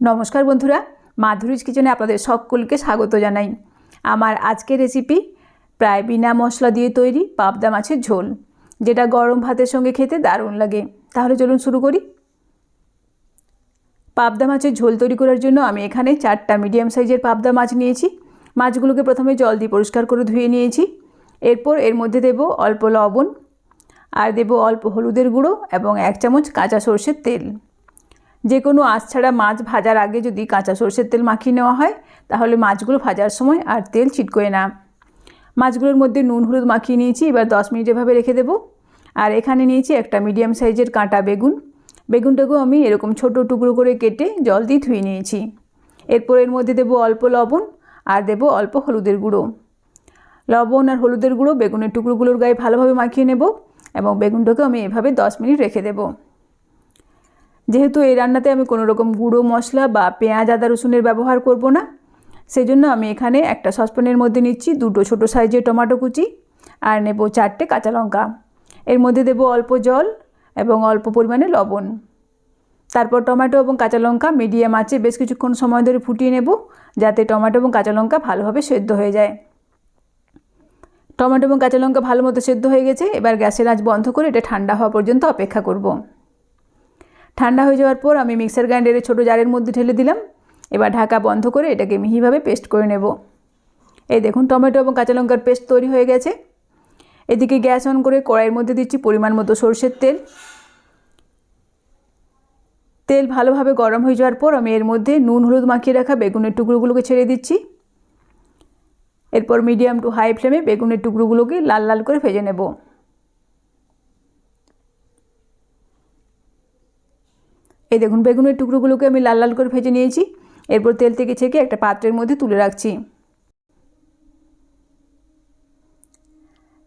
নমস্কার বন্ধুরা, মাধুরীজ কিচেনে আপনাদের সকলকে স্বাগত জানাই। আমার আজকের রেসিপি প্রায় বিনা মশলা দিয়ে তৈরি পাবদা মাছের ঝোল, যেটা গরম ভাতের সঙ্গে খেতে দারুণ লাগে। তাহলে চলুন শুরু করি। পাবদা মাছের ঝোল তৈরি করার জন্য আমি এখানে চারটা মিডিয়াম সাইজের পাবদা মাছ নিয়েছি। মাছগুলোকে প্রথমে জল দিয়ে পরিষ্কার করে ধুয়ে নিয়েছি। এরপর এর মধ্যে দেব অল্প লবণ, আর দেব অল্প হলুদের গুঁড়ো এবং এক চামচ কাঁচা সর্ষের তেল। যে কোনো আঁচ ছাড়া মাছ ভাজার আগে যদি কাঁচা সর্ষের তেল মাখিয়ে নেওয়া হয়, তাহলে মাছগুলো ভাজার সময় আর তেল ছিটকোয় না। মাছগুলোর মধ্যে নুন, হলুদ মাখিয়ে নিয়েছি, এবার দশ মিনিট এভাবে রেখে দেবো। আর এখানে নিয়েছি একটা মিডিয়াম সাইজের কাঁটা বেগুন। বেগুনটাকেও আমি এরকম ছোট টুকরো করে কেটে জল দিয়ে ধুয়ে নিয়েছি। এরপর এর মধ্যে দেবো অল্প লবণ আর দেবো অল্প হলুদের গুঁড়ো। লবণ আর হলুদের গুঁড়ো বেগুনের টুকরোগুলোর গায়ে ভালোভাবে মাখিয়ে নেব এবং বেগুনটাকেও আমি এভাবে দশ মিনিট রেখে দেবো। যেহেতু এই রান্নাতে আমি কোনো রকম গুঁড়ো মশলা বা পেঁয়াজ, আদা, রসুনের ব্যবহার করব না। সেই জন্য আমি এখানে একটা সসপ্যানের মধ্যে নিচ্ছি দুটো ছোটো সাইজের টমেটো কুচি আর নেব চারটে কাঁচা লঙ্কা। এর মধ্যে দেব অল্প জল এবং অল্প পরিমাণে লবণ। তারপর টমেটো এবং কাঁচা লঙ্কা মিডিয়াম আঁচে বেশ কিছুক্ষণ সময় ধরে ফুটিয়ে নেব যাতে টমেটো এবং কাঁচা লঙ্কা ভালোভাবে সেদ্ধ হয়ে যায়। টমেটো এবং কাঁচা লঙ্কা ভালো মতো সেদ্ধ হয়ে গেছে, এবার গ্যাসের আঁচ বন্ধ করে এটা ঠান্ডা হওয়া পর্যন্ত অপেক্ষা করব। ঠান্ডা হয়ে যাওয়ার পর আমি মিক্সার গ্রাইন্ডারে ছোটো জারের মধ্যে ঢেলে দিলাম। এবার ঢাকা বন্ধ করে এটাকে মিহিভাবে পেস্ট করে নেব। এই দেখুন, টমেটো এবং কাঁচা লঙ্কার পেস্ট তৈরি হয়ে গেছে। এদিকে গ্যাস অন করে কড়াইয়ের মধ্যে দিচ্ছি পরিমাণ মতো সর্ষের তেল। তেল ভালোভাবে গরম হয়ে যাওয়ার পর আমি এর মধ্যে নুন, হলুদ মাখিয়ে রাখা বেগুনের টুকরোগুলোকে ছেড়ে দিচ্ছি। এরপর মিডিয়াম টু হাই ফ্লেমে বেগুনের টুকরোগুলোকে লাল লাল করে ভেজে নেব। এই দেখুন, বেগুনের টুকরোগুলোকে আমি লাল লাল করে ভেজে নিয়েছি। এরপর তেল থেকে ছেঁকে একটা পাত্রের মধ্যে তুলে রাখছি।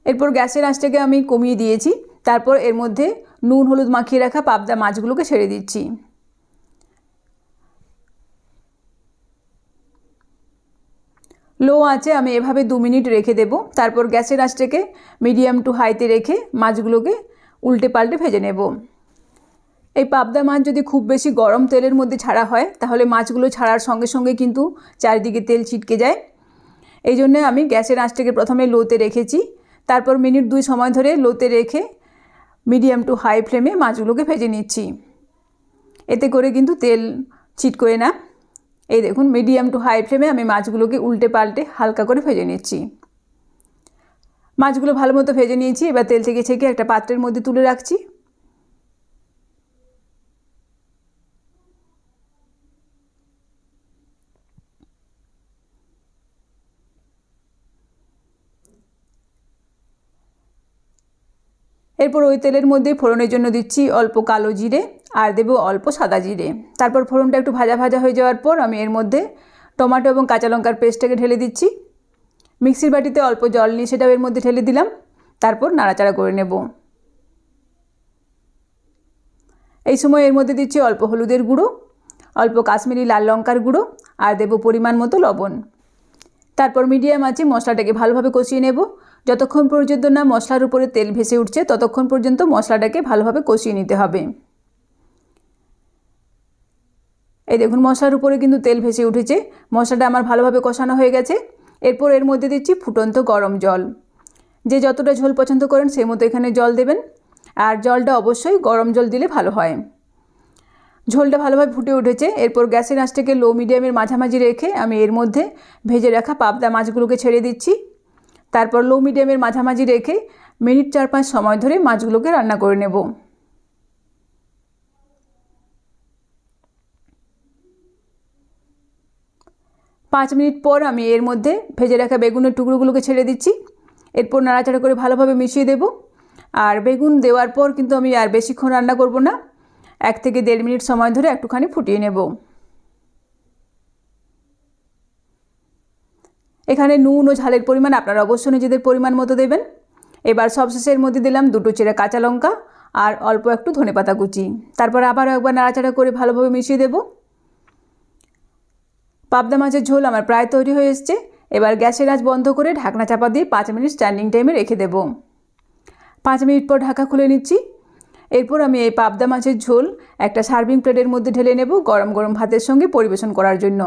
এরপর গ্যাসের আঁচটাকে আমি কমিয়ে দিয়েছি। তারপর এর মধ্যে নুন, হলুদ মাখিয়ে রাখা পাবদা মাছগুলোকে ছেড়ে দিচ্ছি। লো আঁচে আমি এভাবে দু মিনিট রেখে দেব। তারপর গ্যাসের আঁচটাকে মিডিয়াম টু হাইতে রেখে মাছগুলোকে উল্টে পাল্টে ভেজে নেব। এই পাবদা মাছ যদি খুব বেশি গরম তেলের মধ্যে ছাড়া হয়, তাহলে মাছগুলো ছাড়ার সঙ্গে সঙ্গে কিন্তু চারিদিকে তেল ছিটকে যায়। এই জন্যে আমি গ্যাসের আঁচটাকে প্রথমে লোতে রেখেছি। তারপর মিনিট দুই সময় ধরে লোতে রেখে মিডিয়াম টু হাই ফ্লেমে মাছগুলোকে ভেজে নিচ্ছি। এতে করে কিন্তু তেল ছিটকোয় না। এই দেখুন, মিডিয়াম টু হাই ফ্লেমে আমি মাছগুলোকে উল্টে পাল্টে হালকা করে ভেজে নিচ্ছি। মাছগুলো ভালো মতো ভেজে নিয়েছি, এবার তেল থেকে ছেঁকে একটা পাত্রের মধ্যে তুলে রাখছি। এরপর ওই তেলের মধ্যে ফোড়নের জন্য দিচ্ছি অল্প কালো জিরে আর দেবো অল্প সাদা জিরে। তারপর ফোড়নটা একটু ভাজা ভাজা হয়ে যাওয়ার পর আমি এর মধ্যে টমেটো এবং কাঁচা লঙ্কার পেস্টটাকে ঢেলে দিচ্ছি। মিক্সির বাটিতে অল্প জল নিয়ে সেটাও এর মধ্যে ঢেলে দিলাম। তারপর নাড়াচাড়া করে নেব। এই সময় এর মধ্যে দিচ্ছি অল্প হলুদের গুঁড়ো, অল্প কাশ্মীরি লাল লঙ্কার গুঁড়ো আর দেবো পরিমাণ মতো লবণ। তারপর মিডিয়াম আছে মশলাটাকে ভালোভাবে কষিয়ে নেব। যতক্ষণ পর্যন্ত না মশলার উপরে তেল ভেসে উঠছে, ততক্ষণ পর্যন্ত মশলাটাকে ভালোভাবে কষিয়ে নিতে হবে। এই দেখুন, মশলার উপরে কিন্তু তেল ভেসে উঠেছে। মশলাটা আমার ভালোভাবে কষানো হয়ে গেছে। এরপর এর মধ্যে দিচ্ছি ফুটন্ত গরম জল। যে যতটা ঝোল পছন্দ করেন সেই মতো এখানে জল দেবেন। আর জলটা অবশ্যই গরম জল দিলে ভালো হয়। ঝোলটা ভালোভাবে ফুটে উঠেছে। এরপর গ্যাসের আঁচটাকে লো মিডিয়ামের মাঝামাঝি রেখে আমি এর মধ্যে ভেজে রাখা পাবদা মাছগুলোকে ছেড়ে দিচ্ছি। তারপর লো মিডিয়ামের মাঝামাঝি রেখে মিনিট চার পাঁচ সময় ধরে মাছগুলোকে রান্না করে নেব। পাঁচ মিনিট পর আমি এর মধ্যে ভেজে রাখা বেগুনের টুকরোগুলোকে ছেড়ে দিচ্ছি। এরপর নাড়াচাড়া করে ভালোভাবে মিশিয়ে দেব। আর বেগুন দেওয়ার পর কিন্তু আমি আর বেশিক্ষণ রান্না করব না। এক থেকে দেড় মিনিট সময় ধরে একটুখানি ফুটিয়ে নেব। এখানে নুন ও ঝালের পরিমাণ আপনারা অবশ্যই নিজেদের পরিমাণ মতো দেবেন। এবার সবশেষের মধ্যে দিলাম দুটো চেরা কাঁচা লঙ্কা আর অল্প একটু ধনেপাতা কুচি। তারপর আবারও একবার নাড়াচাড়া করে ভালোভাবে মিশিয়ে দেব। পাবদা মাছের ঝোল আমার প্রায় তৈরি হয়ে এসছে। এবার গ্যাসের আঁচ বন্ধ করে ঢাকনা চাপা দিয়ে পাঁচ মিনিট স্ট্যান্ডিং টাইমে রেখে দেব। পাঁচ মিনিট পর ঢাকা খুলে নিচ্ছি। এরপর আমি এই পাবদা মাছের ঝোল একটা সার্ভিং প্লেটের মধ্যে ঢেলে নেব গরম গরম ভাতের সঙ্গে পরিবেশন করার জন্য।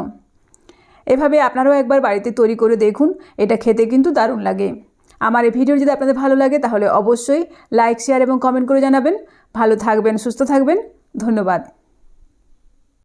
এভাবে আপনারাও একবার বাড়িতে তৈরি করে দেখুন, এটা খেতে কিন্তু দারুণ লাগে। আমার এই ভিডিও যদি আপনাদের ভালো লাগে, তাহলে অবশ্যই লাইক, শেয়ার এবং কমেন্ট করে জানাবেন। ভালো থাকবেন, সুস্থ থাকবেন। ধন্যবাদ।